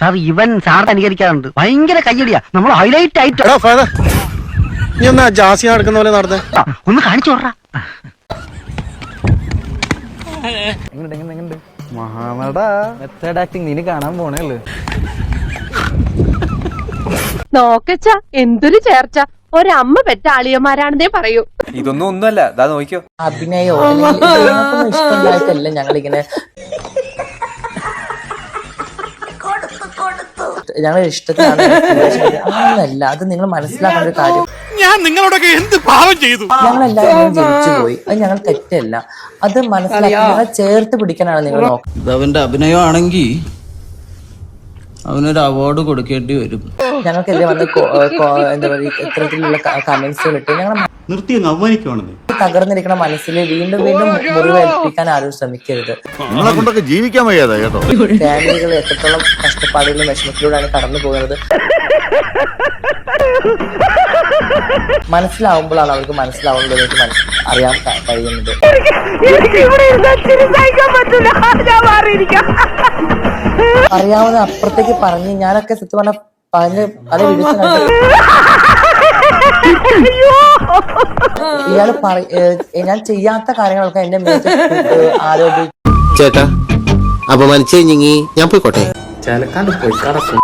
Sir ഇവൻ സാറിന് അനുകരിക്കാറുണ്ട്. ഭയങ്കര കയ്യടിയാ. നമ്മൾ ഹൈലൈറ്റ് ആയിട്ട് എടാ നീ ഒന്ന് ജാസി നടക്കുന്ന പോലെ നടന്നേ. ഒന്ന് കാണിച്ചു മെത്തേഡ് ആക്ടിങ് കാണാൻ പോണേ ഉള്ളു നോക്കച്ച എന്തൊരു ചേർച്ച. ഒരമ്മ പെറ്റ ആളിയന്മാരാണെന്നേ പറയൂ. ഇതൊന്നും ഒന്നുമല്ല. ദാ നോക്കിയോ അഭിനയോ ഇഷ്ടമില്ലായിട്ടല്ല ഞങ്ങളിങ്ങനെ ഞങ്ങളുടെ ഇഷ്ടത്തിലാണ് അല്ല അത് നിങ്ങൾ മനസ്സിലാക്കേണ്ട ഒരു കാര്യം. ഞാൻ നിങ്ങളോടൊക്കെ എന്ത് പാവം ചെയ്തു? ഞങ്ങളെല്ലാവരും ജനിച്ചു പോയി. അത് ഞങ്ങൾ തെറ്റല്ല. അത് മനസ്സിലാക്കി ഞങ്ങളെ ചേർത്ത് പിടിക്കാനാണ് നിങ്ങൾ നോക്കുന്നത്. ഇത് അവന്റെ അഭിനയമാണെങ്കിൽ അവനൊരു അവാർഡ് കൊടുക്കേണ്ടി വരും. ഞങ്ങൾക്കെതിരെ വന്ന് എന്താ പറയുക ഇത്തരത്തിലുള്ള കമന്റ്സുകൾ ഇട്ട് ഞങ്ങൾ നിർത്തി അങ്ങ് അവമാനിക്കുവാണെന്നേ തകർന്നിരിക്കുന്ന മനസ്സിൽ വീണ്ടും വീണ്ടും മുറിവേൽപ്പിക്കാൻ ആരും ശ്രമിക്കരുത്. നിങ്ങളെ കൊണ്ടൊക്കെ ജീവിക്കാൻ വയ്യാതെ കേട്ടോ. ഫാമിലികൾ എത്രത്തോളം കഷ്ടപ്പാടുകളും വിഷമത്തിലൂടെയാണ് കടന്നു പോകുന്നത്. മനസ്സിലാവുമ്പോഴാണ് അവർക്ക് മനസ്സിലാവുന്നത് എനിക്ക് അറിയാൻ കഴിയുന്നത്. അറിയാവുന്ന അപ്പുറത്തേക്ക് പറഞ്ഞ് ഞാനൊക്കെ സത്യം പറഞ്ഞ പറഞ്ഞ് അതെ വീഡിയോസ് ഇയാൾ പറ- ഞാൻ ചെയ്യാത്ത കാര്യങ്ങളൊക്കെ എന്റെ ആരോപിച്ചു ആരോപിച്ച് ചേട്ടാ അപമാനിച്ചു ഞാൻ പോയിക്കോട്ടെ? ചേലക്കാണ്ട് പോയി